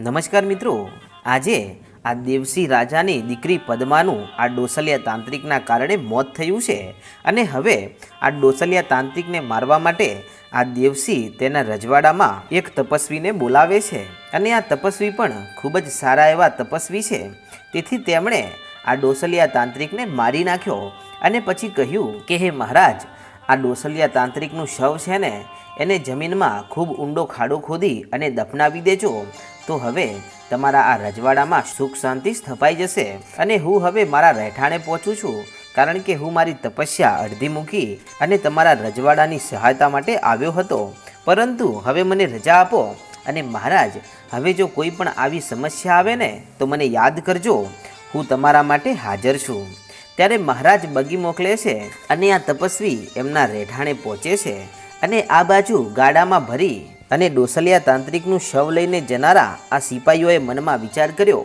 નમસ્કાર મિત્રો. આજે આ દેવસી રાજાની દીકરી પદ્માનું આ ડોસલિયા તાંત્રિકના કારણે મોત થયું છે અને હવે આ ડોસલિયા તાંત્રિકને મારવા માટે આ દેવસી તેના રજવાડામાં એક તપસ્વીને બોલાવે છે અને આ તપસ્વી પણ ખૂબ જ સારા એવા તપસ્વી છે. તેથી તેમણે આ ડોસલિયા તાંત્રિકને મારી નાખ્યો અને પછી કહ્યું કે, હે મહારાજ, આ ડોસલિયા તાંત્રિકનું શવ છે ને, એને જમીનમાં ખૂબ ઊંડો ખાડો ખોદી અને દફનાવી દેજો. તો હવે તમારા આ રજવાડામાં સુખ શાંતિ સ્થપાઈ જશે અને હું હવે મારા રહેઠાણે પહોંચું છું. કારણ કે હું મારી તપસ્યા અડધી મૂકી અને તમારા રજવાડાની સહાયતા માટે આવ્યો હતો. પરંતુ હવે મને રજા આપો અને મહારાજ, હવે જો કોઈ પણ આવી સમસ્યા આવે ને, તો મને યાદ કરજો. હું તમારા માટે હાજર છું. ત્યારે મહારાજ બગી મોકલે છે અને આ તપસ્વી એમના રહેઠાણે પહોંચે છે અને આ બાજુ ગાડામાં ભરી અને ડોસલિયા તાંત્રિકનું શવ લઈને જનારા આ સિપાહીઓએ મનમાં વિચાર કર્યો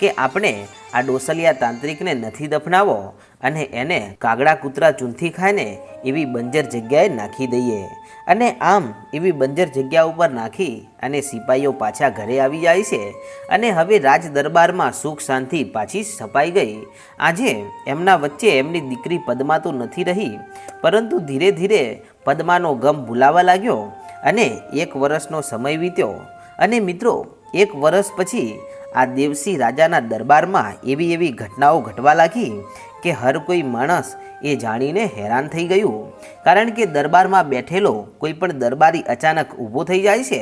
કે આપણે આ ડોસલિયા તાંત્રિકને નથી દફનાવો અને એને કાગડા કૂતરા ચૂંથી ખાઈને એવી બંજર જગ્યાએ નાખી દઈએ. અને આમ એવી બંજર જગ્યા ઉપર નાખી અને સિપાહીઓ પાછા ઘરે આવી જાય છે અને હવે રાજ દરબારમાં સુખ શાંતિ પાછી છપાઈ ગઈ. આજે એમના વચ્ચે એમની દીકરી પદ્મા તો નથી રહી, પરંતુ ધીરે ધીરે પદ્માનો ગમ ભૂલાવા લાગ્યો અને એક વર્ષનો સમય વીત્યો. અને મિત્રો, એક વર્ષ પછી આ દેવસી રાજાના દરબારમાં એવી એવી ઘટનાઓ ઘટવા લાગી કે હર કોઈ માણસ એ જાણીને હેરાન થઈ ગયું. કારણ કે દરબારમાં બેઠેલો કોઈ પણ દરબારી અચાનક ઊભો થઈ જાય છે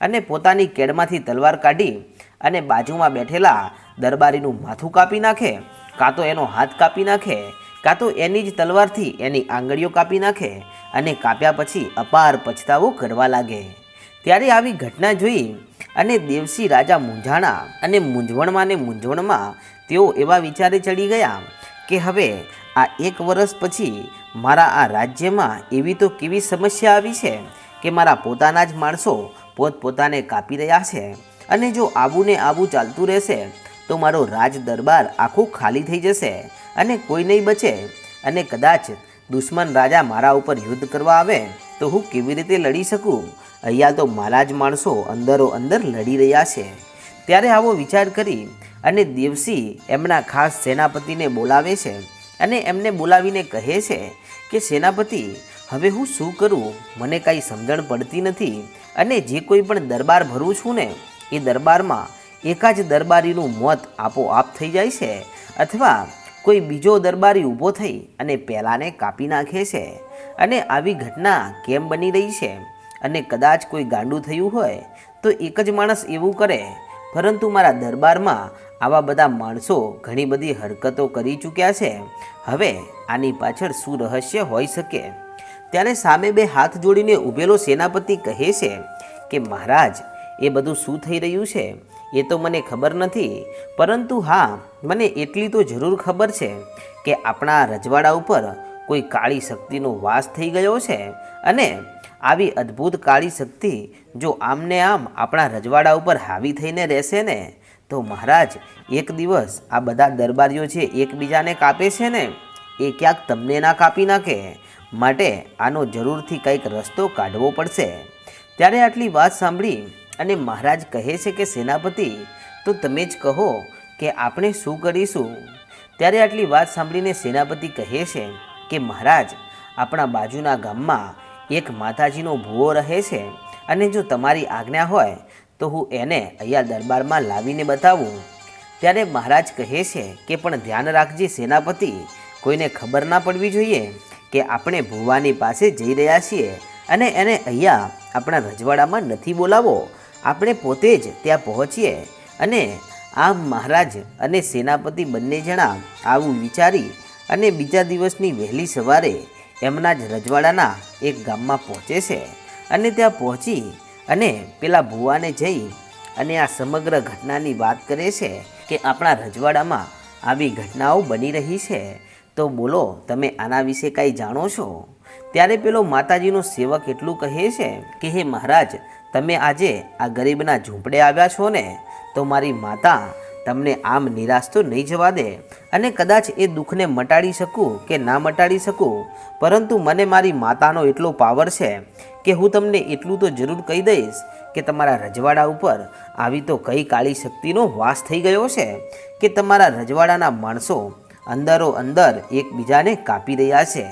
અને પોતાની કેડમાંથી તલવાર કાઢી અને બાજુમાં બેઠેલા દરબારીનું માથું કાપી નાખે, કાં તો એનો હાથ કાપી નાખે કાં તો એની જ તલવારથી એની આંગળીઓ કાપી નાખે અને કાપ્યા પછી અપાર પછતાવો કરવા લાગે. ત્યારે આવી ઘટના જોઈ અને દેવસી રાજા મૂંઝાણા અને મૂંઝવણમાં ને મૂંઝવણમાં તેઓ એવા વિચારે ચડી ગયા કે હવે આ એક વર્ષ પછી મારા આ રાજ્યમાં એવી તો કેવી સમસ્યા આવી છે કે મારા પોતાના જ માણસો પોતપોતાને કાપી રહ્યા છે અને જો આવું ને આવું ચાલતું રહેશે તો મારો રાજ દરબાર આખું ખાલી થઈ જશે. અને કોઈ નહીં બચે અને કદાચ દુશ્મન રાજા મારા ઉપર યુદ્ધ કરવા આવે તો હું કેવી રીતે લડી શકું? અહીંયા તો મારા જ માણસો અંદરો અંદર લડી રહ્યા છે. ત્યારે આવો વિચાર કરી અને દેવસી એમના ખાસ સેનાપતિને બોલાવે છે અને એમને બોલાવીને કહે છે કે, સેનાપતિ, હવે હું શું કરું? મને કાંઈ સમજણ પડતી નથી અને જે કોઈ પણ દરબાર ભરું છું ને, એ દરબારમાં એકા જ દરબારીનું મોત આપોઆપ થઈ જાય છે. અથવા કોઈ બીજો દરબારી ઊભો થઈ અને પહેલાંને કાપી નાખે છે. અને આવી ઘટના કેમ બની રહી છે? અને કદાચ કોઈ ગાંડું થયું હોય તો એક જ માણસ એવું કરે. પરંતુ મારા દરબારમાં આવા બધા માણસો ઘણી બધી હરકતો કરી ચૂક્યા છે. હવે આની પાછળ શું રહસ્ય હોઈ શકે? ત્યારે સામે બે હાથ જોડીને ઊભેલો સેનાપતિ કહે છે કે, મહારાજ, એ બધું શું થઈ રહ્યું છે? એ તો મને ખબર નથી, પરંતુ હા, મને એટલી તો જરૂર ખબર છે કે આપણા રજવાડા ઉપર કોઈ કાળી શક્તિનો વાસ થઈ ગયો છે અને આવી અદ્ભુત કાળી શક્તિ જો આમને આમ આપણા રજવાડા ઉપર હાવી થઈને રહેશે ને, તો મહારાજ, એક દિવસ આ બધા દરબારીઓ છે એકબીજાને કાપે છે ને, એ ક્યાંક તમને ના કાપી નાખે. માટે આનો જરૂરથી કંઈક રસ્તો કાઢવો પડશે. ત્યારે આટલી વાત સાંભળી અને મહારાજ કહે છે કે, સેનાપતિ, તો તમે જ કહો કે આપણે શું કરીશું? ત્યારે આટલી વાત સાંભળીને સેનાપતિ કહે છે કે, મહારાજ, આપણા બાજુના ગામમાં એક માતાજીનો ભૂવો રહે છે અને જો તમારી આજ્ઞા હોય, તો હું એને અહીંયા દરબારમાં લાવીને બતાવું. ત્યારે મહારાજ કહે છે કે, પણ ધ્યાન રાખજે સેનાપતિ, કોઈને ખબર ના પડવી જોઈએ કે આપણે ભુવાની પાસે જઈ રહ્યા છીએ અને એને અહીંયા આપણા રજવાડામાં નથી બોલાવો. આપણે પોતે જ ત્યાં પહોંચીએ અને આમ મહારાજ અને સેનાપતિ બંને જણા આવું વિચારી અને બીજા દિવસની વહેલી સવારે એમના જ રજવાડાના એક ગામમાં પહોંચે છે અને ત્યાં પહોંચી અને પેલા ભુવાને જઈ અને આ સમગ્ર ઘટનાની વાત કરે છે કે આપણા રજવાડામાં આવી ઘટનાઓ બની રહી છે. તો બોલો, તમે આના વિશે કાંઈ જાણો છો? ત્યારે પેલો માતાજીનો સેવક એટલું કહે છે કે, હે મહારાજ તમે આજે આ ગરીબના ઝૂંપડે આવ્યા છો ને, તો મારી માતા તમને આમ નિરાશ તો નહીં જવા દે અને કદાચ એ દુઃખને મટાડી શકું કે ના મટાડી શકું. પરંતુ મને મારી માતાનો એટલો પાવર છે કે હું તમને એટલું તો જરૂર કહી દઈશ કે તમારા રજવાડા ઉપર આવી તો કઈ કાળી શક્તિનો વાસ થઈ ગયો છે કે તમારા રજવાડાના માણસો અંદરો અંદર એકબીજાને કાપી રહ્યા છે.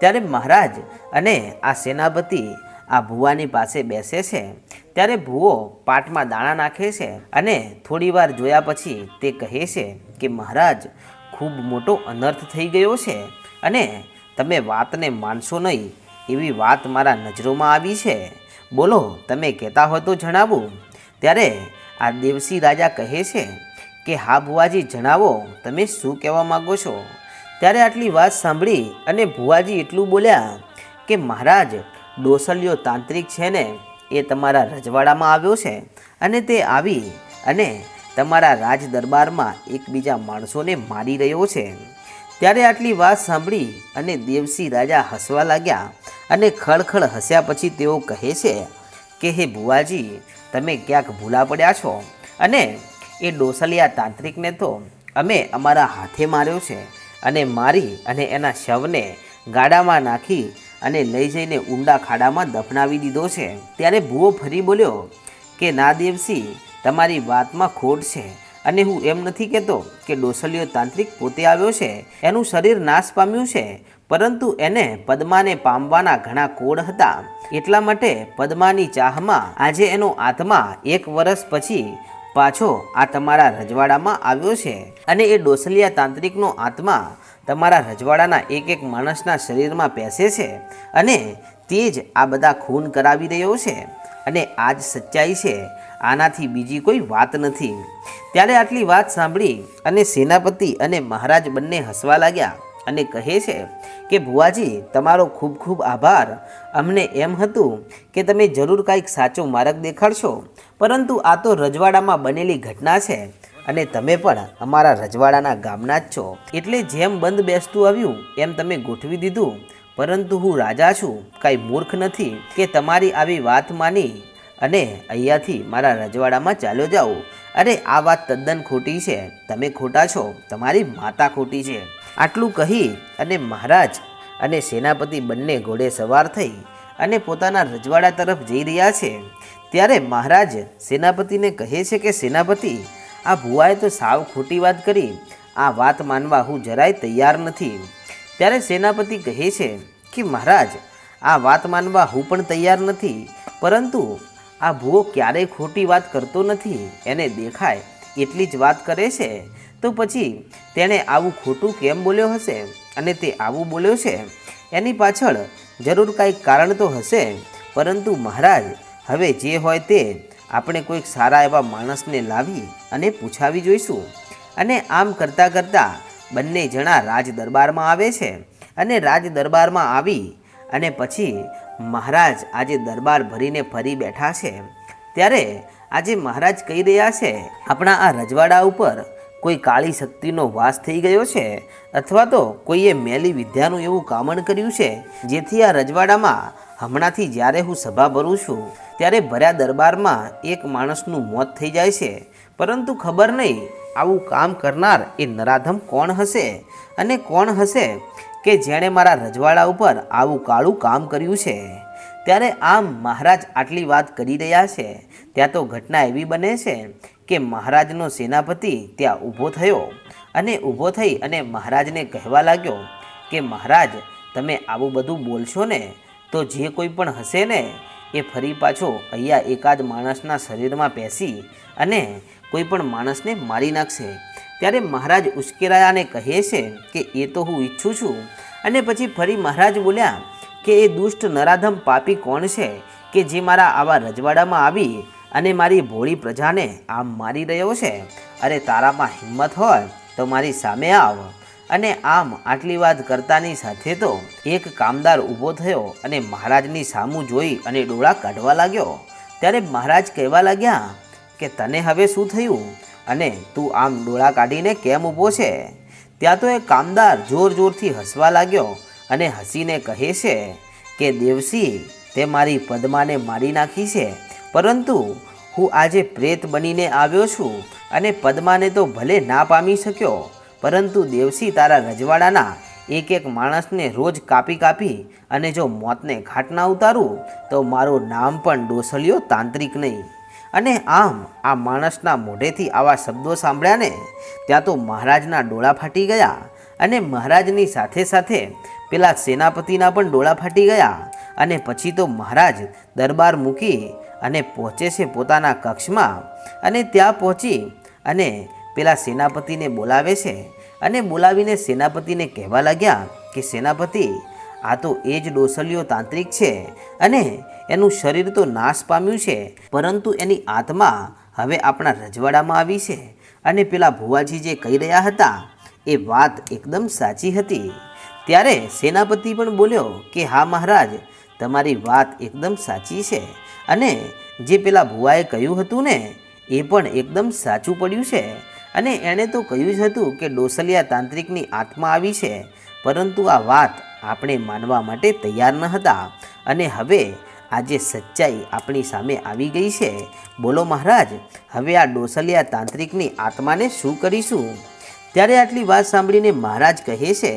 ત્યારે મહારાજ અને આ સેનાપતિ આ ભુવાની પાસે બેસે છે. ત્યારે ભુવો પાટમાં દાણા નાખે છે અને થોડીવાર જોયા પછી તે કહે છે કે, મહારાજ, ખૂબ મોટો અનર્થ થઈ ગયો છે અને તમે વાતને માનશો નહીં એવી વાત મારા નજરોમાં આવી છે. બોલો, તમે કહેતા હોય તો જણાવું. ત્યારે આ દેવસી રાજા કહે છે કે, હા ભુવાજી, જણાવો, તમે શું કહેવા માગો છો? ત્યારે આટલી વાત સાંભળી અને ભુવાજી એટલું બોલ્યા કે, મહારાજ ડોસલિયો તાંત્રિક છે ને, એ તમારા રજવાડામાં આવ્યો છે અને તે આવી અને તમારા રાજ દરબારમાં એકબીજા માણસોને મારી રહ્યો છે. ત્યારે આટલી વાત સાંભળી અને દેવસી રાજા હસવા લાગ્યા અને ખળખળ હસ્યા પછી તેઓ કહે છે કે, હે ભુવાજી, તમે ક્યાંક ભૂલા પડ્યા છો અને એ ડોસલિયા તાંત્રિકને તો અમે અમારા હાથે માર્યો છે અને મારી અને એના શવને ગાડામાં નાખી અને લઈ જઈને ઊંડા ખાડામાં દફનાવી દીધો છે. ત્યારે ભૂવો ફરી બોલ્યો, કે ના દેવસી તમારી વાતમાં ખોટ છે. અને હું એમ નથી કહેતો કે ડોસલિયો તાંત્રિક પોતે આવ્યો છે. એનું શરીર નાશ પામ્યું છે. પરંતુ એને પદ્માને પામવાના ઘણા કોડ હતા. એટલા માટે પદ્માની ચાહમાં આજે એનો આત્મા એક વર્ષ પછી પાછો આ તમારા રજવાડામાં આવ્યો છે. અને એ ડોસલિયા તાંત્રિકનો આત્મા તમારા રજવાડાના એક એક માણસના શરીરમાં પેસે છે અને તે જ આ બધા ખૂન કરાવી રહ્યો છે અને આ જ સચ્ચાઈ છે, આનાથી બીજી કોઈ વાત નથી. ત્યારે આટલી વાત સાંભળી અને સેનાપતિ અને મહારાજ બંને હસવા લાગ્યા અને કહે છે કે, ભુવાજી, તમારો ખૂબ ખૂબ આભાર. અમને એમ હતું કે તમે જરૂર કાંઈક સાચો માર્ગ દેખાડશો, પરંતુ આ તો રજવાડામાં બનેલી ઘટના છે. અને તમે પણ અમારા રજવાડાના ગામના જ છો. એટલે જેમ બંધ બેસતું આવ્યું, એમ તમે ગોઠવી દીધું. પરંતુ હું રાજા છું, કાંઈ મૂર્ખ નથી કે તમારી આવી વાત માની. અને અહીંયાથી મારા રજવાડામાં ચાલ્યો જાઓ અરે, આ વાત તદ્દન ખોટી છે. તમે ખોટા છો. તમારી માતા ખોટી છે. આટલું કહી અને મહારાજ અને સેનાપતિ બંને ઘોડે સવાર થઈ અને પોતાના રજવાડા તરફ જઈ રહ્યા છે. ત્યારે મહારાજ સેનાપતિને કહે છે કે, સેનાપતિ આ ભુવાએ તો સાવ ખોટી વાત કરી. આ વાત માનવા હું જરાય તૈયાર નથી. ત્યારે સેનાપતિ કહે છે કે, મહારાજ, આ વાત માનવા હું પણ તૈયાર નથી. પરંતુ આ ભૂવો ક્યારેય ખોટી વાત કરતો નથી. એને દેખાય એટલી જ વાત કરે છે. તો પછી તેણે આવું ખોટું કેમ બોલ્યો હશે? અને તે આવું બોલ્યો છે? એની પાછળ જરૂર કાંઈક કારણ તો હશે. પરંતુ મહારાજ, હવે જે હોય તે આપણે કોઈક સારા એવા માણસને લાવી અને પૂછાવી જોઈશું. અને આમ કરતાં કરતાં બંને જણા રાજ દરબારમાં આવે છે અને રાજ દરબારમાં આવી અને પછી મહારાજ આજે દરબાર ભરીને ફરી બેઠા છે. ત્યારે આજે મહારાજ કહી રહ્યા છે, આપણા આ રજવાડા ઉપર કોઈ કાળી શક્તિનો વાસ થઈ ગયો છે? અથવા તો કોઈએ મેલી વિદ્યાનું એવું કામણ કર્યું છે? જેથી આ રજવાડામાં હમણાંથી જ્યારે હું સભા ભરું છું ત્યારે ભર્યા દરબારમાં એક માણસનું મોત થઈ જાય છે. પરંતુ ખબર નહીં, આવું કામ કરનાર એ નરાધમ કોણ હશે? અને કોણ હશે કે જેણે મારા રજવાડા ઉપર આવું કાળું કામ કર્યું છે? ત્યારે આમ મહારાજ આટલી વાત કરી રહ્યા છે. ત્યાં તો ઘટના એવી બને છે કે મહારાજનો સેનાપતિ ત્યાં ઊભો થયો અને ઊભો થઈ અને મહારાજને કહેવા લાગ્યો કે મહારાજ, તમે આવું બધું બોલશો ને, તો જે કોઈ પણ હશે ને એ ફરી પાછો અહીંયા એકાદ માણસના શરીરમાં પેસી અને કોઈ પણ માણસને મારી નાખશે. ત્યારે મહારાજ ઉશ્કેરાયાને કહે છે કે એ તો હું ઈચ્છું છું. અને પછી ફરી મહારાજ બોલ્યા કે એ દુષ્ટ નરાધમ પાપી કોણ છે કે જે મારા આવા રજવાડામાં આવી અને મારી ભોળી પ્રજાને આમ મારી રહ્યો છે? અરે તારામાં હિંમત હોય તો મારી સામે આવ. અને આમ આટલી વાત કરતાની સાથે તો એક કામદાર ઊભો થયો અને મહારાજની સામું જોઈ અને ડોળા કાઢવા લાગ્યો. ત્યારે મહારાજ કહેવા લાગ્યા કે તને હવે શું થયું? અને તું આમ ડોળા કાઢીને કેમ ઊભો છે? ત્યાં તો એ કામદાર જોર જોરથી હસવા લાગ્યો અને હસીને કહે છે કે દેવસી તે મારી પદ્માને મારી નાખી છે. પરંતુ હું આજે પ્રેત બનીને આવ્યો છું અને પદ્માને તો ભલે ના પામી શક્યો પરંતુ દેવસી તારા રજવાડાના એક એક માણસને રોજ કાપી કાપી અને જો મોતને ઘાટ ના ઉતારું, તો મારું નામ પણ ડોસલિયો તાંત્રિક નહીં. અને આમ આ માણસના મોઢેથી આવા શબ્દો સાંભળ્યા ને ત્યાં તો મહારાજના ડોળા ફાટી ગયા અને મહારાજની સાથે સાથે પેલા સેનાપતિના પણ ડોળા ફાટી ગયા અને પછી તો મહારાજ દરબાર મૂકી અને પહોંચે છે પોતાના કક્ષમાં અને ત્યાં પહોંચી અને પેલા સેનાપતિને બોલાવે છે અને બોલાવીને સેનાપતિને કહેવા લાગ્યા કે, સેનાપતિ, આ તો એ જ ડોસલિયો તાંત્રિક છે અને એનું શરીર તો નાશ પામ્યું છે, પરંતુ એની આત્મા હવે આપણા રજવાડામાં આવી છે. અને પેલા ભુવાજી જે કહી રહ્યા હતા, એ વાત એકદમ સાચી હતી. ત્યારે સેનાપતિ પણ બોલ્યો કે, હા મહારાજ, તમારી વાત એકદમ સાચી છે. અને જે પેલા ભુવાએ કહ્યું હતું ને, એ પણ એકદમ સાચું પડ્યું છે. અને એણે તો કહ્યું જ હતું કે ડોસલિયા તાંત્રિકની આત્મા આવી છે, પરંતુ આ વાત આપણે માનવા માટે તૈયાર ન હતા. અને હવે આજે સચ્ચાઈ આપણી સામે આવી ગઈ છે. બોલો મહારાજ, હવે આ ડોસલિયા તાંત્રિકની આત્માને શું કરીશું? ત્યારે આટલી વાત સાંભળીને મહારાજ કહે છે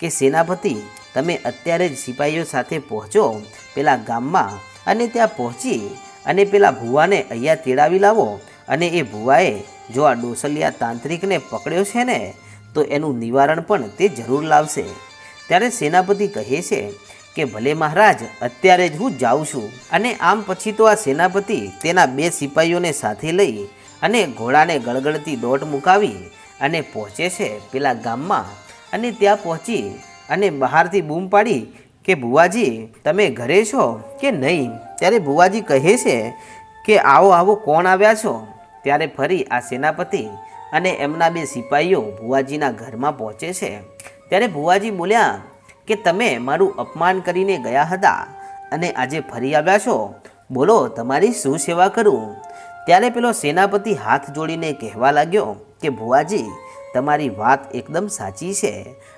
કે, સેનાપતિ, તમે અત્યારે જ સિપાહીઓ સાથે પહોંચો, પેલા ગામમાં અને ત્યાં પહોંચી અને પેલા ભુવાને અહીંયા તેડાવી લાવો. અને એ ભુવાએ જો આ ડોસલિયા તાંત્રિકને પકડ્યો છે ને, તો એનું નિવારણ પણ તે જરૂર લાવશે. ત્યારે સેનાપતિ કહે છે કે, ભલે મહારાજ, અત્યારે જ હું જાઉં છું. અને આમ પછી તો આ સેનાપતિ તેના બે સિપાહીઓને સાથે લઈ અને ઘોડાને ગળગળતી દોટ મુકાવી અને પહોંચે છે પેલા ગામમાં. અને ત્યાં પહોંચી અને બહારથી બૂમ પાડી કે, ભુવાજી, તમે ઘરે છો કે નહીં? ત્યારે ભુવાજી કહે છે કે, આવો આવો, કોણ આવ્યા છો? ત્યારે ફરી આ સેનાપતિ અને એમના બે સિપાહીઓ ભુવાજીના ઘરમાં પહોંચે છે. ત્યારે ભુવાજી બોલ્યા કે તમે મારું અપમાન કરીને ગયા હતા અને આજે ફરી આવ્યા છો. બોલો, તમારી શું સેવા કરું? ત્યારે પેલો સેનાપતિ હાથ જોડીને કહેવા લાગ્યો કે ભુવાજી, તમારી વાત એકદમ સાચી છે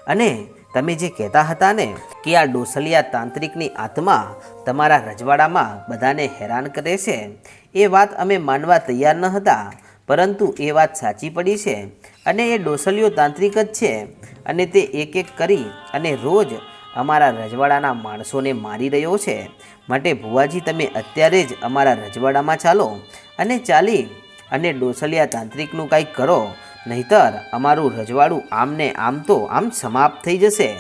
અને તમે જે કહેતા હતા ને કે આ ડોસલિયા તાંત્રિકની આત્મા તમારા રજવાડામાં બધાને હેરાન કરે છે, એ વાત અમે માનવા તૈયાર ન હતા, પરંતુ એ વાત સાચી પડી છે અને એ ડોસલિયો તાંત્રિક જ છે અને તે એક એક કરી અને રોજ અમારા રજવાડાના માણસોને મારી રહ્યો છે. માટે ભુવાજી, તમે અત્યારે જ અમારા રજવાડામાં ચાલો અને ચાલી અને ડોસલિયા તાંત્રિકનું કાંઈક કરો. નહીતર અમારું રજવાડું આમને આમ તો આમ સમાપ્ત થઈ જશે.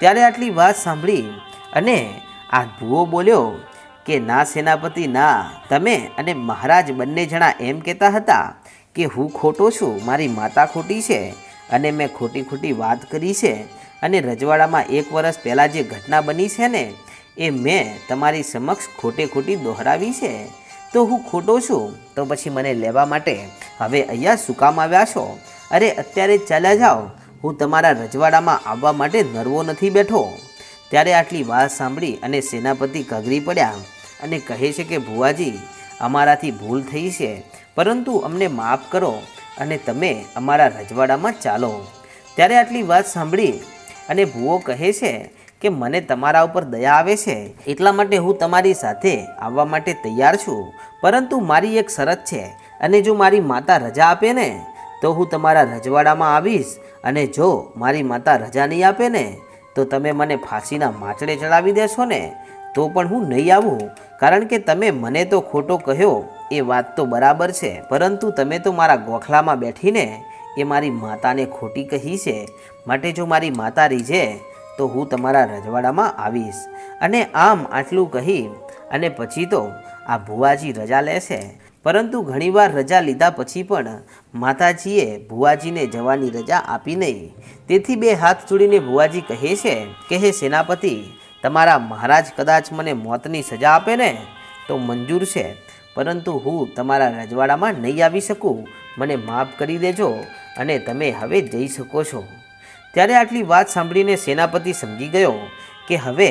ત્યારે આટલી વાત સાંભળી અને આ ભૂવો બોલ્યો કે, ના સેનાપતિ, ના, તમે અને મહારાજ બંને જણા એમ કહેતા હતા કે, હું ખોટો છું, મારી માતા ખોટી છે અને મેં ખોટી ખોટી વાત કરી છે અને રજવાડામાં એક વર્ષ પહેલાં જે ઘટના બની છે ને, એ મેં તમારી સમક્ષ ખોટે ખોટી દોહરાવી છે. તો હું ખોટો છું? તો પછી મને લેવા માટે હવે અહીંયા શું કામ આવ્યા છો? અરે, અત્યારે ચાલ્યા જાઓ. હું તમારા રજવાડામાં આવવા માટે નરવો નથી બેઠો. ત્યારે આટલી વાત સાંભળી અને સેનાપતિ કગરી પડ્યા અને કહે છે કે, ભુવાજી, અમારાથી ભૂલ થઈ છે. પરંતુ અમને માફ કરો અને તમે અમારા રજવાડામાં ચાલો. ત્યારે આટલી વાત સાંભળી અને ભૂવો કહે છે કે મને તમારા ઉપર દયા આવે છે? એટલા માટે હું તમારી સાથે આવવા માટે તૈયાર છું. પરંતુ મારી એક શરત છે, અને જો મારી માતા રજા આપે ને, તો હું તમારા રજવાડામાં આવીશ, અને જો મારી માતા રજા નહીં આપે ને, તો તમે મને ફાંસીના માચડે ચડાવી દેશો ને, તો પણ હું નહીં આવું. કારણ કે તમે મને તો ખોટો કહ્યો, એ વાત તો બરાબર છે. પરંતુ તમે તો મારા ગોખલામાં બેઠીને એ મારી માતાને ખોટી કહી છે. માટે જો મારી માતા રીઝે તો હું તમારા રજવાડામાં આવીશ. અને આમ આટલું કહી અને પછી તો આ ભુવાજી રજા લેશે. પરંતુ ઘણીવાર રજા લીધા પછી પણ માતાજીએ ભુવાજીને જવાની રજા આપી નહીં. તેથી બે હાથ જોડીને ભુવાજી કહે છે કે, હે સેનાપતિ, તમારા મહારાજ કદાચ મને મોતની સજા આપે ને? તો મંજૂર છે. પરંતુ હું તમારા રજવાડામાં નહીં આવી શકું. મને માફ કરી દેજો અને તમે હવે જઈ શકો છો. ત્યારે આટલી વાત સાંભળીને સેનાપતિ સમજી ગયો કે હવે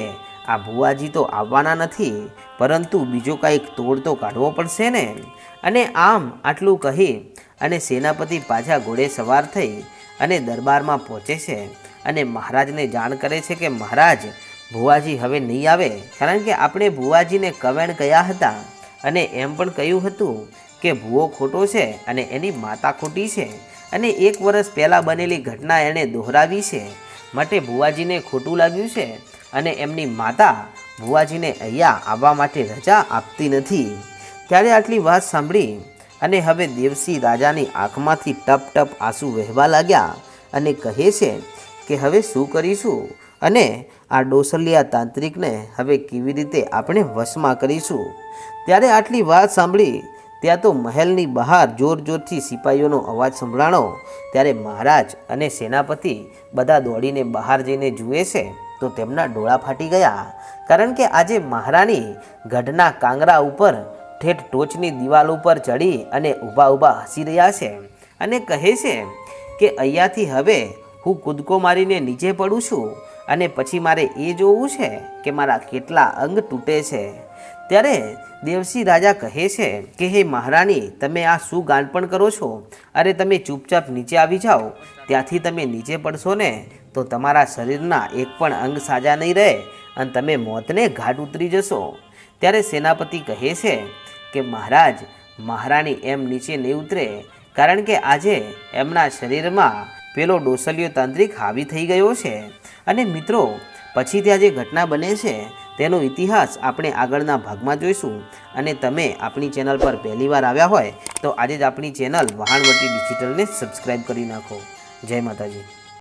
આ ભુવાજી તો આવવાના નથી, પરંતુ બીજો કાંઈક તોડ તો કાઢવો પડશે ને. અને આમ આટલું કહી અને સેનાપતિ પાછા ઘોડે સવાર થઈ અને દરબારમાં પહોંચે છે અને મહારાજને જાણ કરે છે કે મહારાજ, ભુવાજી હવે નહીં આવે, કારણ કે આપણે ભુવાજીને કવેણ ગયા હતા અને એમ પણ કહ્યું હતું કે ભૂવો ખોટો છે અને એની માતા ખોટી છે. અને એક વર્ષ પહેલાં બનેલી ઘટના એણે દોહરાવી છે. માટે ભુવાજીને ખોટું લાગ્યું છે અને એમની માતા ભુવાજીને અહીંયા આવવા માટે રજા આપતી નથી. ત્યારે આટલી વાત સાંભળી અને હવે દેવસિંહ રાજાની આંખમાંથી ટપ ટપ આંસુ વહેવા લાગ્યા અને કહે છે કે હવે શું કરીશું અને આ ડોસલિયા તાંત્રિકને હવે કેવી રીતે આપણે વશમાં કરીશું. ત્યારે આટલી વાત સાંભળી ત્યાં તો મહેલની બહાર જોર જોરથી સિપાહીઓનો અવાજ સંભળાણો, ત્યારે મહારાજ અને સેનાપતિ બધા દોડીને બહાર જઈને જુએ છે, તો તેમના ડોળા ફાટી ગયા. કારણ કે આજે મહારાણી ગઢના કાંગરા ઉપર ઠેઠ ટોચની દિવાલ ઉપર ચડી અને ઊભા ઊભા હસી રહ્યા છે અને કહે છે કે અહીંયાથી હવે હું કૂદકો મારીને નીચે પડું છું અને પછી મારે એ જોવું છે કે મારા કેટલા અંગ તૂટે છે. ત્યારે દેવસિંહ રાજા કહે છે કે, હે મહારાણી, તમે આ શું ગાનપણ કરો છો? અરે તમે ચૂપચાપ નીચે આવી જાઓ. ત્યાંથી તમે નીચે પડશો ને, તો તમારા શરીરના એક પણ અંગ સાજા નહીં રહે અને તમે મોતને ઘાટ ઉતરી જશો. ત્યારે સેનાપતિ કહે છે કે, મહારાજ, મહારાણી એમ નીચે નહીં ઉતરે, કારણ કે આજે એમના શરીરમાં પેલો ડોસલિયો તાંત્રિક હાવી થઈ ગયો છે. અને મિત્રો, પછી ત્યાં જે ઘટના બને છે તેનો ઇતિહાસ આપણે આગળના ભાગમાં જોઈશું અને તમે આપણી ચેનલ પર પહેલીવાર આવ્યા હોય તો આજે જ આપણી ચેનલ વહાણવટી ડિજિટલને સબસ્ક્રાઈબ કરી નાખો. જય માતાજી.